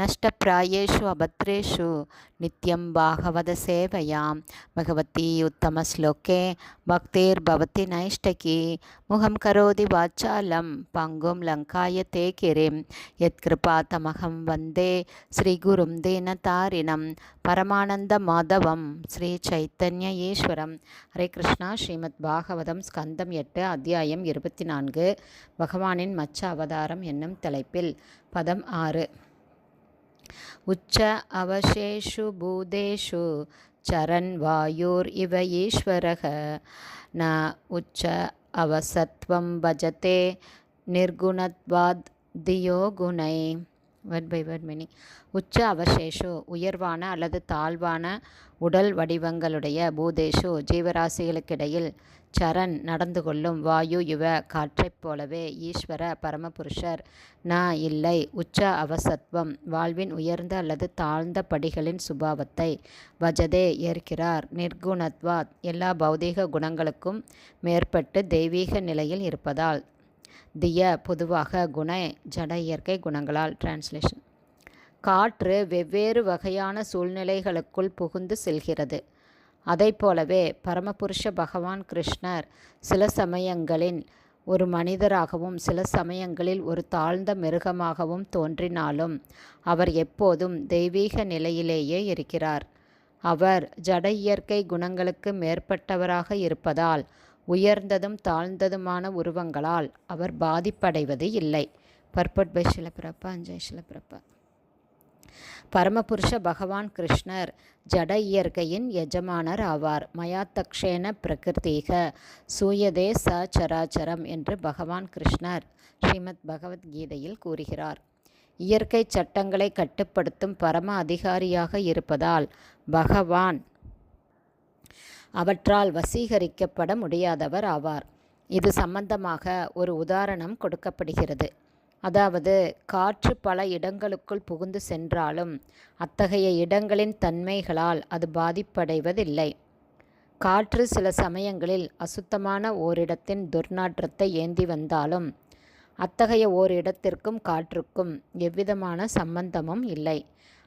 நஷ்டப்பிராயேஷு அபத்ரேஷு நித்யம் பாகவத சேவையாம் பகவதி உத்தம ஸ்லோகே பக்தேர் பவதி நைஷ்டகி முகம் கரோதி வாச்சாலம் பங்கும் லங்காய தேகிரிம் யத்கிருபா தமகம் வந்தே ஸ்ரீகுரும் தீனதாரிணம் பரமானந்த மாதவம் ஸ்ரீ சைத்தன்ய ஈஸ்வரம் ஹரே கிருஷ்ணா ஸ்ரீமத் பாகவதம் ஸ்கந்தம் எட்டு அத்தியாயம் இருபத்தி நான்கு। பகவானின் மச்ச அவதாரம் என்னும் தலைப்பில் பதம் ஆறு। உச்ச அவசேஷு பூதேஷு சரண் வாயூர் இவ ஈஸ்வரக. ந உச்ச அவசத்வம் பஜதே நிர்குணத்வாத் தியோ குணை வேர்ட் பை வேர்ட் மீனிங் உச்ச அவசேஷோ உயர்வான அல்லது தாழ்வான உடல் வடிவங்களுடைய பூதேஷு ஜீவராசிகளுக்கிடையில் சரண் நடந்து கொள்ளும் வாயு யுவ காற்றைப் போலவே ஈஸ்வர பரமபுருஷர். ந இல்லை. உச்ச அவசத்வம் வாழ்வின் உயர்ந்த அல்லது தாழ்ந்த படிகளின் சுபாவத்தை வஜதே ஏற்கிறார். நிர்குணத்வாத் எல்லா பௌதீக குணங்களுக்கும் மேற்பட்டு தெய்வீக நிலையில் இருப்பதால் திய பொதுவாக குண ஜட இயற்கை குணங்களால் டிரான்ஸ்லேஷன் காற்று வெவ்வேறு வகையான சூழ்நிலைகளுக்குள் புகுந்து செல்கிறது. அதை போலவே பரமபுருஷ பகவான் கிருஷ்ணர் சில சமயங்களில் ஒரு மனிதராகவும் சில சமயங்களில் ஒரு தாழ்ந்த மிருகமாகவும் தோன்றினாலும் அவர் எப்போதும் தெய்வீக நிலையிலேயே இருக்கிறார். அவர் ஜட இயற்கை குணங்களுக்கு மேற்பட்டவராக இருப்பதால் உயர்ந்ததும் தாழ்ந்ததுமான உருவங்களால் அவர் பாதிப்படைவது இல்லை. பர்பட் பை சிலப்பிரப்பா அஞ்சய் சிலப்பிரப்பா பரமபுருஷ பகவான் கிருஷ்ணர் ஜட இயற்கையின் எஜமானர் ஆவார். மயாத்தக்ஷேன பிரகிருத்தீக சூயதே ச சராச்சரம் என்று பகவான் கிருஷ்ணர் ஸ்ரீமத் பகவத்கீதையில் கூறுகிறார். இயற்கை சட்டங்களை கட்டுப்படுத்தும் பரம அதிகாரியாக இருப்பதால் பகவான் அவற்றால் வசீகரிக்கப்பட முடியாதவர் ஆவார். இது சம்பந்தமாக ஒரு உதாரணம் கொடுக்கப்படுகிறது. அதாவது காற்று பல இடங்களுக்குள் புகுந்து சென்றாலும் அத்தகைய இடங்களின் தன்மைகளால் அது பாதிப்படைவதில்லை. காற்று சில சமயங்களில் அசுத்தமான ஓரிடத்தின் துர்நாற்றத்தை ஏந்தி வந்தாலும் அத்தகைய ஓரிடத்திற்கும் காற்றுக்கும் எவ்விதமான சம்பந்தமும் இல்லை.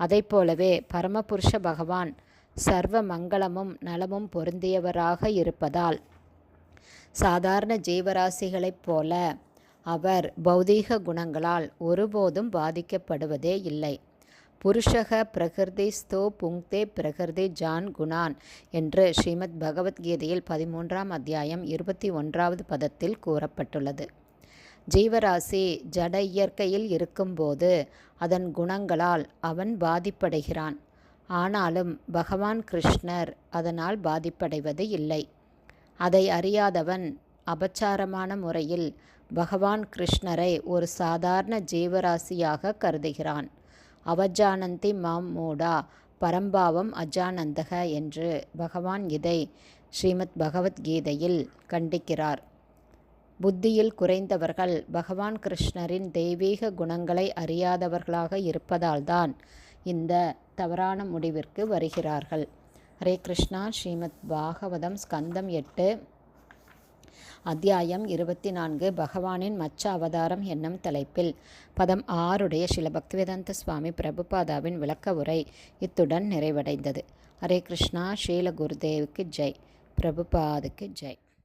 அதைப் போலவே பரமபுருஷ பகவான் சர்வ மங்களமும் நலமும் பொருந்தியவராக இருப்பதால் சாதாரண ஜீவராசிகளைப் போல அவர் பௌதீக குணங்களால் ஒருபோதும் பாதிக்கப்படுவதே இல்லை. புருஷக பிரகிருதி ஸ்தோ புங்தே பிரகிருதி ஜான் குணான் என்று ஸ்ரீமத் பகவத்கீதையில் பதிமூன்றாம் அத்தியாயம் இருபத்தி ஒன்றாவது பதத்தில் கூறப்பட்டுள்ளது. ஜீவராசி ஜட இயற்கையில் இருக்கும்போது அதன் குணங்களால் அவன் பாதிப்படைகிறான். ஆனாலும் பகவான் கிருஷ்ணர் அதனால் பாதிப்படைவது இல்லை. அதை அறியாதவன் அபச்சாரமான முறையில் பகவான் கிருஷ்ணரை ஒரு சாதாரண ஜீவராசியாக கருதுகிறான். அவஜானந்தி மாம் மூடா பரம்பாவம் அஜானந்தக என்று பகவான் இதை ஸ்ரீமத் பகவத்கீதையில் கண்டிக்கிறார். புத்தியில் குறைந்தவர்கள் பகவான் கிருஷ்ணரின் தெய்வீக குணங்களை அறியாதவர்களாக இருப்பதால்தான் இந்த தவறான முடிவிற்கு வருகிறார்கள். ஹரே கிருஷ்ணா ஸ்ரீமத் பாகவதம் ஸ்கந்தம் எட்டு அத்தியாயம் இருபத்தி நான்கு பகவானின் மச்ச அவதாரம் என்னும் தலைப்பில். பதம் ஆறுடைய சில பக்திவேதாந்த சுவாமி பிரபுபாதாவின் விளக்க உரை இத்துடன் நிறைவடைந்தது. ஹரே கிருஷ்ணா ஸ்ரீல குருதேவுக்கு ஜெய். பிரபுபாதுக்கு ஜெய்.